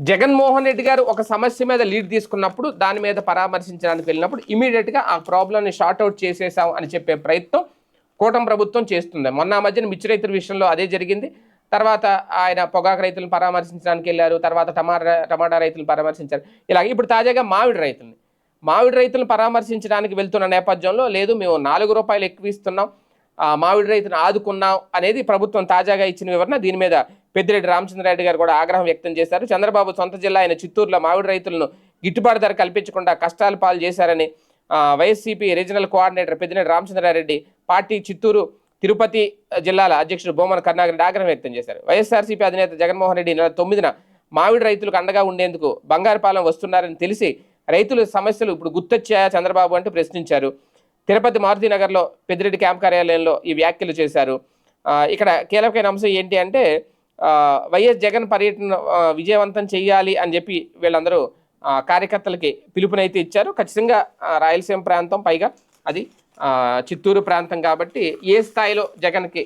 జగన్మోహన్ రెడ్డి గారు ఒక సమస్య మీద లీడ్ తీసుకున్నప్పుడు దాని మీద పరామర్శించడానికి వెళ్ళినప్పుడు ఇమీడియట్గా ఆ ప్రాబ్లమ్ని షార్ట్అవుట్ చేసేసాం అని చెప్పే ప్రయత్నం కూటమి ప్రభుత్వం చేస్తుంది. మొన్న మధ్యన మిర్చి రైతుల విషయంలో అదే జరిగింది. తర్వాత ఆయన పొగాకు రైతులను పరామర్శించడానికి వెళ్ళారు. తర్వాత టమాటా టమాటా రైతులను పరామర్శించారు. ఇలాగ ఇప్పుడు తాజాగా మామిడి రైతుల్ని. మామిడి రైతులను పరామర్శించడానికి వెళ్తున్న నేపథ్యంలో లేదు మేము నాలుగు రూపాయలు ఎక్కువ ఇస్తున్నాం. ఆ, మామిడి రైతును ఆదుకున్నాం అనేది ప్రభుత్వం తాజాగా ఇచ్చిన వివరణ. దీని మీద పెద్దిరెడ్డి రామచంద్రారెడ్డి గారు కూడా ఆగ్రహం వ్యక్తం చేశారు. చంద్రబాబు సొంత జిల్లా అయిన చిత్తూరులో మామిడి రైతులను గిట్టుబాటు ధర కల్పించకుండా కష్టాలు పాలు చేశారని YSCP regional coordinator Peddireddy Ramachandrareddy party Chittoor Tirupati జిల్లాల అధ్యక్షుడు బొమ్మన కరుణాకర్ ఆగ్రహం వ్యక్తం చేశారు. వైఎస్ఆర్సీపీ అధినేత జగన్మోహన్ రెడ్డి నెల తొమ్మిదిన మామిడి రైతులకు అండగా ఉండేందుకు బంగారుపాలెం వస్తున్నారని తెలిసి రైతుల సమస్యలు ఇప్పుడు గుర్తొచ్చాయా చంద్రబాబు అంటూ ప్రశ్నించారు. తిరుపతి మారుతినగర్లో పెద్దిరెడ్డి క్యాంప్ కార్యాలయంలో ఈ వ్యాఖ్యలు చేశారు. ఇక్కడ కీలకమైన అంశం ఏంటి అంటే వైఎస్ జగన్ పర్యటన విజయవంతం చేయాలి అని చెప్పి వీళ్ళందరూ కార్యకర్తలకి పిలుపునైతే ఇచ్చారు. ఖచ్చితంగా రాయలసీమ ప్రాంతం పైగా అది చిత్తూరు ప్రాంతం కాబట్టి ఏ స్థాయిలో జగన్కి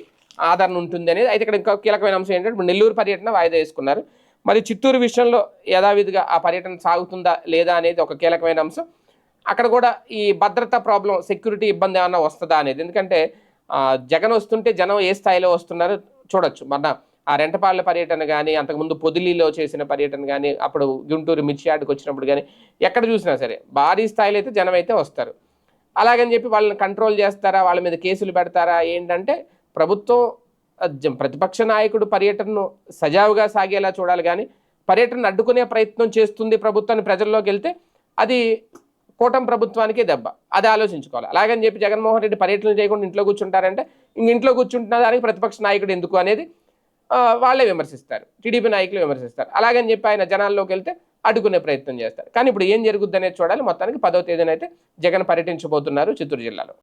ఆదరణ ఉంటుంది అనేది అయితే ఇక్కడ ఇంకా కీలకమైన అంశం ఏంటంటే ఇప్పుడు నెల్లూరు పర్యటన వాయిదా వేసుకున్నారు. మరి చిత్తూరు విషయంలో యథావిధిగా ఆ పర్యటన సాగుతుందా లేదా అనేది ఒక కీలకమైన అంశం. అక్కడ కూడా ఈ భద్రతా ప్రాబ్లం సెక్యూరిటీ ఇబ్బంది ఏమన్నా వస్తుందా అనేది ఎందుకంటే జగన్ వస్తుంటే జనం ఏ స్థాయిలో వస్తున్నారో చూడొచ్చు. మన ఆ రెంటపాళ్ళ పర్యటన కానీ అంతకుముందు పొదిలిలో చేసిన పర్యటన కానీ అప్పుడు గుంటూరు మిర్చి వచ్చినప్పుడు కానీ ఎక్కడ చూసినా సరే భారీ స్థాయిలో అయితే జనం అయితే వస్తారు. అలాగని చెప్పి వాళ్ళని కంట్రోల్ చేస్తారా? వాళ్ళ మీద కేసులు పెడతారా? ఏంటంటే ప్రభుత్వం ప్రతిపక్ష నాయకుడు పర్యటనను సజావుగా సాగేలా చూడాలి కానీ పర్యటన అడ్డుకునే ప్రయత్నం చేస్తుంది ప్రభుత్వాన్ని ప్రజల్లోకి వెళ్తే అది కూటమి ప్రభుత్వానికే దెబ్బ. అది ఆలోచించుకోవాలి. అలాగని చెప్పి జగన్మోహన్ రెడ్డి పర్యటన చేయకుండా ఇంట్లో కూర్చుంటారంటే ఇంక ఇంట్లో కూర్చుంటున్న దానికి ప్రతిపక్ష నాయకుడు ఎందుకు అనేది వాళ్ళే విమర్శిస్తారు. టీడీపీ నాయకులు విమర్శిస్తారు. అలాగని చెప్పి ఆయన జనాల్లోకి వెళ్తే అడ్డుకునే ప్రయత్నం చేస్తారు. కానీ ఇప్పుడు ఏం జరుగుద్ది అనేది చూడాలి. మొత్తానికి పదో తేదీన అయితే జగన్ పర్యటించబోతున్నారు చిత్తూరు జిల్లాలో.